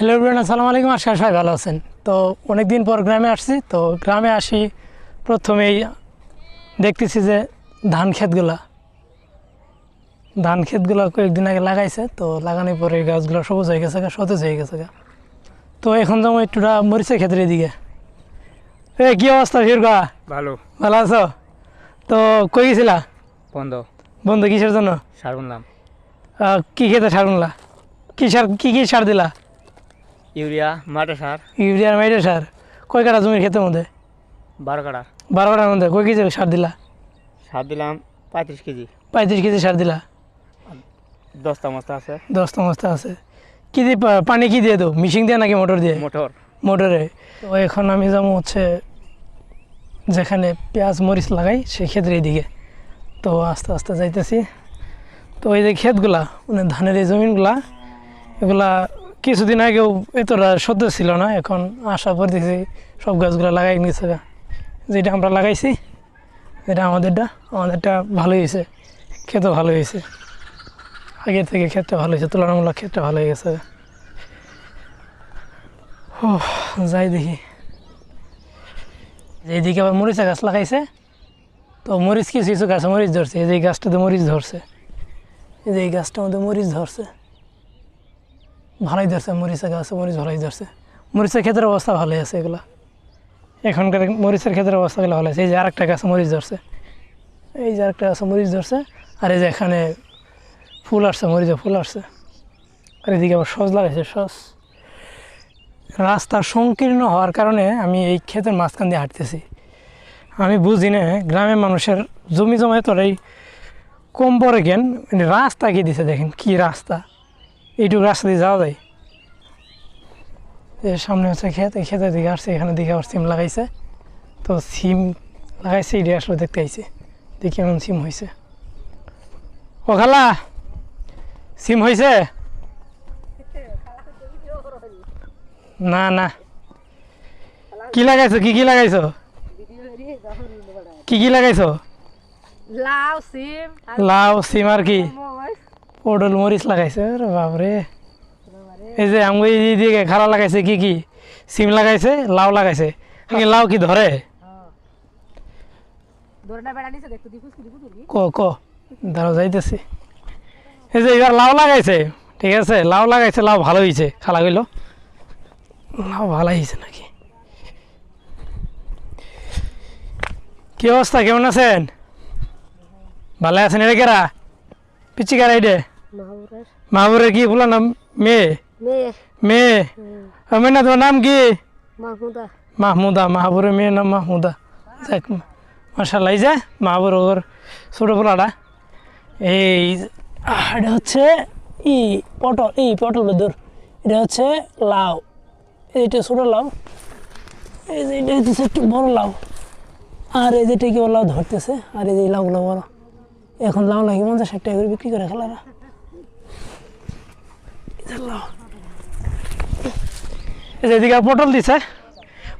Hello everyone আসসালামু আলাইকুম। আশা সবাই ভালো আছেন। তো অনেক দিন পর গ্রামে আসছি। তো গ্রামে আসি প্রথমেই দেখতেছি যে ধান ক্ষেতগুলা। ধান ক্ষেতগুলো কয়েকদিন আগে লাগাইছে। তো লাগানোর পরে গাছগুলো সবুজ হয়ে গেছে গা, সতেজ হয়ে গেছে গা। তো এখন যেমন একটুটা মরিচের ক্ষেত্রের দিকে এ কি অবস্থা ফিরগা ভালো। ভালো আছো? তো কই গেছিলা? বন্ধ। বন্ধু কিসের জন্য? সার বললাম আহ, কি খেতে সার উনলা কি সার কি কি সার দিলা? ইউরিয়া মাটা সার। ইউরিয়ার মাইরে সার। কয় কাটা জমির ক্ষেতের মধ্যে? বারো কাটা বারো কাটার মধ্যে। কয় কেজি সার দিলা? সার দিলাম পঁয়ত্রিশ কেজি। পঁয়ত্রিশ কেজি সার দিলা? দশটা মস্তা আছে। দশটা মস্তা আছে। কি দিয়ে পানি কি দিয়ে তো মিশিং দিয়ে নাকি মোটর দিয়ে? মোটর। মোটরে। তো এখন আমি যাব হচ্ছে যেখানে পেঁয়াজ মরিচ লাগাই সেই ক্ষেত্রে দিকে তো আস্তে আস্তে যাইতেছি। তো ওই যে ক্ষেতগুলা মানে ধানের এই জমিনগুলা এগুলা কিছুদিন আগেও এতটা সদ্য ছিল না, এখন আশা করে দেখছি সব গাছগুলো লাগাই নিচ্ছে গা। যেটা আমরা লাগাইছি, যেটা আমাদেরটা আমাদেরটা ভালো হয়েছে, খেতে ভালো হয়েছে। আগের থেকে ক্ষেতটা ভালো হয়েছে, তুলনামূলক ক্ষেতটা ভালো হয়ে গেছে ও যাই দেখি। এইদিকে আবার মরিচা গাছ লাগাইছে, তো মরিচ কিছু কিছু গাছে মরিচ ধরছে, এই যে গাছটাতে মরিচ ধরছে। এই যে এই গাছটার মধ্যে মরিচ ধরছে। ভালোই ধরছে মরিচা গাছে, মরিচ ভালোই ধরছে। মরিচের ক্ষেত্রে অবস্থা ভালোই আছে এগুলা। এখনকার মরিচের ক্ষেত্রে অবস্থাগুলো ভালো আছে। এই যে আরেকটা গাছে মরিচ ধরছে। এই যে আরেকটা গাছে মরিচ ধরছে, আর এই যে এখানে ফুল আসছে মরিচে ফুল আসছে। আর এদিকে আবার সস লাগাইছে, সস। রাস্তা সংকীর্ণ হওয়ার কারণে আমি এই ক্ষেতের মাঝখান দিয়ে হাঁটতেছি। আমি বুঝি না, গ্রামের মানুষের জমি জমায় তোর এই কম পরে মানে রাস্তা কি দিছে দেখেন, কি রাস্তা? এইটুকু রাস্তা দিয়ে যাওয়া যায়। এর সামনে হচ্ছে ক্ষেত এই ক্ষেতের দিকে আসছে এখানে দিকে আবার সিম লাগাইছে। তো সিম লাগাইছে এটি আসলে দেখতে আইছে। দেখি এমন সিম হয়েছে ও খালা সিম হয়েছে না না। কি লাগাইছো? কি কি লাগাইছো? কি কি লাগাইছো? লাউ সিম লাউ সিম আর কি? পটল মরিচ লাগাইছে, আরে বাপরে। এই যে আমি এই দিকে খালা লাগাইছে, কি কি? সিম লাগাইছে, লাউ লাগাইছে। লাউ কি ধরে? কি কি। দাঁড়াও এই যে এবার লাউ লাগাইছে, ঠিক আছে? লাউ লাগাইছে, লাউ ভালো হয়েছে খালা গইল লাউ ভালো হয়েছে নাকি? কি অবস্থা, কেমন আছেন? ভালো আছেন এটা কেরা? পিচি কারা এটা মাহবুরের কি বলো নাম? মেয়ে মেয়ে মেয়ে না তোমার নাম কি? মাহমুদা। মাহমুদা মাহবুরের মেয়ের নাম মাহমুদা। যাক মার্শাল্লাহ এই যে মাহবুর ওর ছোটো পোলাটা। এই এটা হচ্ছে ই পটল এই পটল দূর এটা হচ্ছে লাউ। এইটা ছোটো লাউ। এই যে এটা হচ্ছে একটু বড় লাউ। আর এই যে টেকি লাউ ধরতেছে। আর এই যে লাউগুলো বড় এখন লাউ লাগে পঞ্চাশ ষাট টাকা করে বিক্রি করে খেলারা। এদিকে পটল দিছে।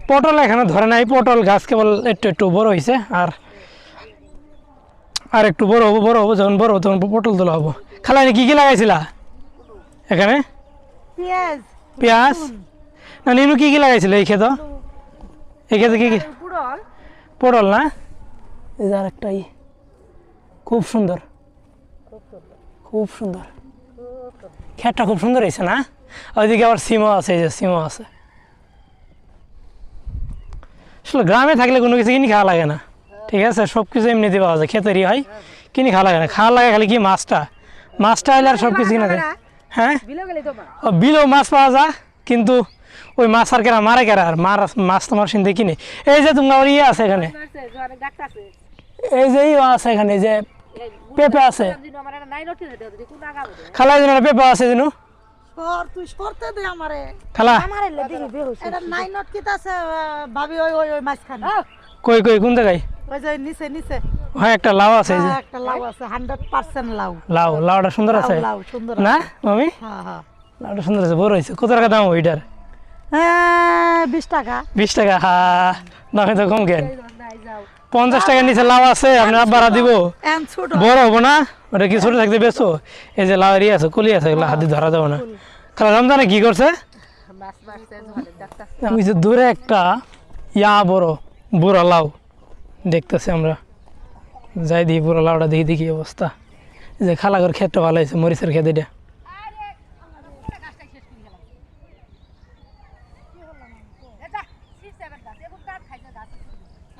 পটল এখানে ধরে নাই পটল গাছ কেবল একটু একটু বড় হয়েছে আর আর একটু বড় হব বড় হব যখন বড় হব তখন পটল তোলা হব। খালানি কি কি লাগাইছিলা? এখানে? পেঁয়াজ। না নিনু কি কি লাগাইছিল এই ক্ষেত? এই ক্ষেতে কি কি? পটল। না? এই যে আরেকটাই খুব সুন্দর। খুব সুন্দর। ক্ষেতটা খুব সুন্দর হয়েছে না? ওইদিকে আবার সিমও আছে এই যে সিমও আছে। আসলে গ্রামে থাকলে কোনো কিছু কিনে খাওয়া লাগে না। ঠিক আছে সব কিছু এমনিতে পাওয়া যায় খেতেরই হয় কিনে খাওয়া লাগে না। খাওয়া লাগে খালি কি মাছটা? মাছটা হলে আর সব কিছু কিনে দেয়। হ্যাঁ? বিলো ও বিলেও মাছ পাওয়া যায় কিন্তু ওই মাছ আর কেনা মারে কেরা? আর মার মাছ তোমার সিন্ধে কিনে। এই যে তোমার ইয়ে আছে এখানে। এই যে ইয়ে আছে এখানে যে। পেঁপে আছে। দিন খালা যে পেঁপে আছে জানো সর তুই সরতে দে আমারে। খালা। আমার এলে দেখি বেহুশ এটা নাই নট কিত আছে ভাবি ওই ওই ওই মাঝখানে। কই কই কোন জায়গায়? ওই যে নিচে নিচে। হ্যাঁ একটা লাউ আছে এই যে। হ্যাঁ, একটা লাউ আছে হান্ড্রেড পার্সেন্ট লাউ। লাউ লাউটা সুন্দর আছে। লাউ সুন্দর না। মামি? হ্যাঁ হ্যাঁ। লাউটা সুন্দর আছে বড় হয়েছে। কত টাকা দাম ওইটার হ্যাঁ, বিশ টাকা। বিশ টাকা হা দামে তো কম কেন? যাও। পঞ্চাশ টাকা নিচে লাউ আছে আপনি আব্বারা দিব। বড় হব না ওটা কি ছোট থাকতে বেছো এই যে লাউ আছে কলি আছে এগুলো হাতে ধরা যাবে না। খালা রমজানে কি করছে? ওই যে দূরে একটা ইয়া বড় বুড়া লাউ দেখতেছি আমরা। যাই দিই বুড়া লাউটা দেখি দেখি অবস্থা। যে খালাগর ক্ষেতটা ভালো হয়েছে মরিচের ক্ষেত এটা।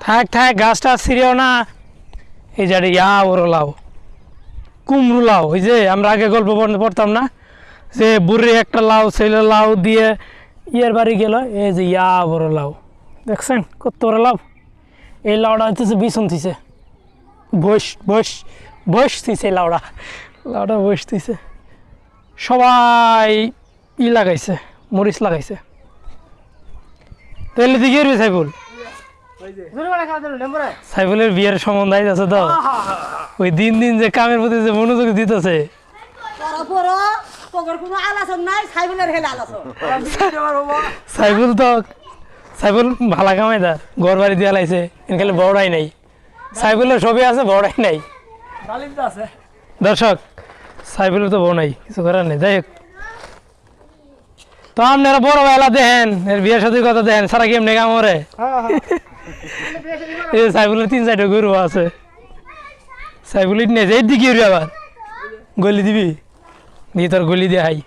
থাক থাক, গাছটা ছিঁড়েও না। এই যে ইয়া বড় লাউ। কুমড়ো লাউ ওই যে আমরা আগে গল্প পড়- পড়তাম না? যে বুড়ি একটা লাউ ছেলে লাউ দিয়ে ইয়ের বাড়ি গেল, এই যে ইয়া বড় লাউ। দেখছেন কত বড় লাউ? এই লাউটা হইতেছে বিছন থিছে বস বস বস থিছে লাউটা। লাউটা বস থিছে সবাই ই লাগাইছে, মরিচ লাগাইছে। তাহলে দিকে রে সাইফুল সাইফুলের বিয়ের সম্বন্ধ আছে তো। ওই দিন দিন যে কামের প্রতি যে মনোযোগ দিতেছে। নাই সাইফুল তো সাইফুল ভালা কামাই দা ঘর বাড়ি দিয়ে লাইছে এনকালে বড়াই নাই। সাইফুলের ছবি আছে বড়াই নাই। দর্শক সাইফুলের তো বউ নাই কিছু করার নেই। যাই হোক। তো আপনারা বড় বেলা দেখেন এর বিয়ের সাথে কথা দেখেন সারা কেমনে কাম করে এই সাইফুলের তিন চারটে গরু আছে। সাইফুল নিয়ে এই দিকে আবার। গলি দিবি? দিয়ে তোর গলি দিয়ে হাই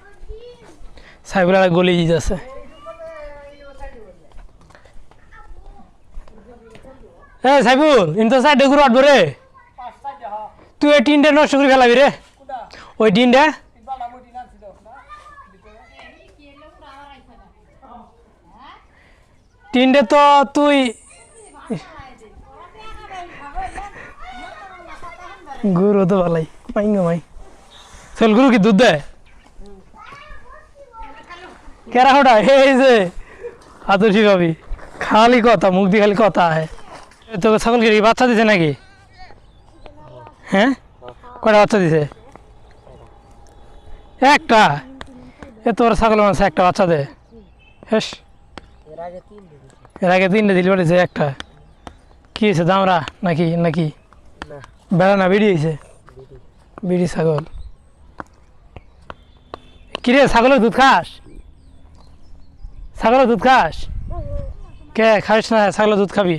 সাইফুল আর গলি যাচ্ছে এ সাইফুল ইনতো সাইডে ঘুরে আটবো রে। তুই ওই টিনটা নষ্ট করে ফেলাবি রে। ওই টিনটা? টিনটা তো তুই গরু তো ভালাই মাইঙ্গো মাই চল, গরু কি দুধ দেয় কেরা হোটা এই যে, আদর্শী ভাবি। খালি কথা, মুখ দিয়ে খালি কথা আহে। তোকে ছাগলকে বাচ্চা দিছে নাকি? হ্যাঁ? কয়টা বাচ্চা দিছে? একটা। এ তোর ছাগল মানুষ একটা বাচ্চা দে। হেস। এর আগে তিনটে দিল একটা। কি হয়েছে দামরা নাকি নাকি? বেড়া না বিড়ি হয়েছে? বিড়ি। ছাগল। কিরে ছাগলের দুধ খাস? ছাগলের দুধ খাস? কে খাস না ছাগলের দুধ খাবি?